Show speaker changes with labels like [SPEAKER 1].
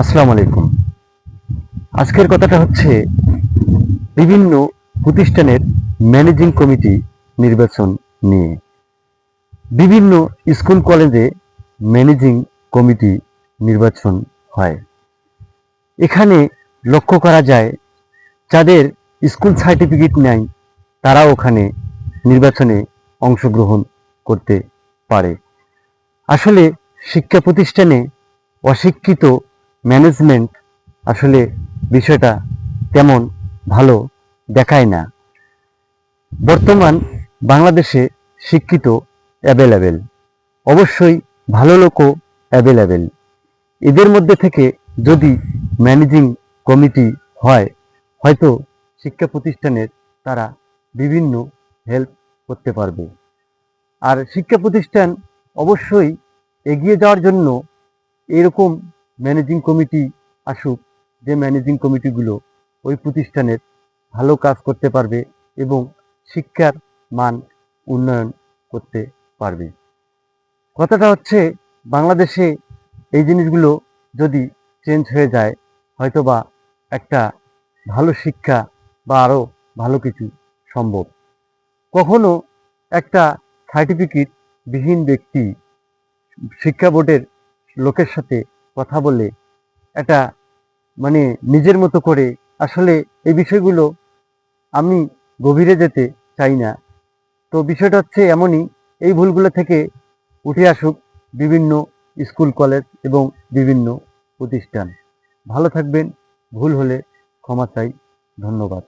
[SPEAKER 1] আসসালামু আলাইকুম। আজকের কথাটা হচ্ছে বিভিন্ন প্রতিষ্ঠানের ম্যানেজিং কমিটি নির্বাচন নিয়ে। বিভিন্ন স্কুল কলেজে ম্যানেজিং কমিটি নির্বাচন হয়। এখানে লক্ষ্য করা যায়, যাদের স্কুল সার্টিফিকেট নেয় তারা ওখানে নির্বাচনে অংশগ্রহণ করতে পারে। আসলে শিক্ষা প্রতিষ্ঠানে অশিক্ষিত ম্যানেজমেন্ট আসলে বিষয়টা তেমন ভালো দেখায় না। বর্তমান বাংলাদেশে শিক্ষিত অ্যাভেলেবেল অবশ্যই ভালো লোকও অ্যাভেলেবেল এদের মধ্যে থেকে যদি ম্যানেজিং কমিটি হয়, হয়তো শিক্ষা প্রতিষ্ঠানের তারা বিভিন্ন হেল্প করতে পারবে। আর শিক্ষা প্রতিষ্ঠান অবশ্যই এগিয়ে যাওয়ার জন্য এরকম ম্যানেজিং কমিটি আসুক, যে ম্যানেজিং কমিটিগুলো ওই প্রতিষ্ঠানের ভালো কাজ করতে পারবে এবং শিক্ষার মান উন্নয়ন করতে পারবে। কথাটা হচ্ছে, বাংলাদেশে এই জিনিসগুলো যদি চেঞ্জ হয়ে যায়, হয়তোবা একটা ভালো শিক্ষা বা আরও ভালো কিছু সম্ভব। কখনো একটা সার্টিফিকেট বিহীন ব্যক্তি শিক্ষা বোর্ডের লোকের সাথে কথা বলে এটা মানে নিজের মতো করে, আসলে এই বিষয়গুলো আমি গভীরে যেতে চাই না। তো বিষয়টা হচ্ছে এমনই, এই ভুলগুলো থেকে উঠে আসুক বিভিন্ন স্কুল, কলেজ এবং বিভিন্ন প্রতিষ্ঠান। ভালো থাকবেন, ভুল হলে ক্ষমা চাই, ধন্যবাদ।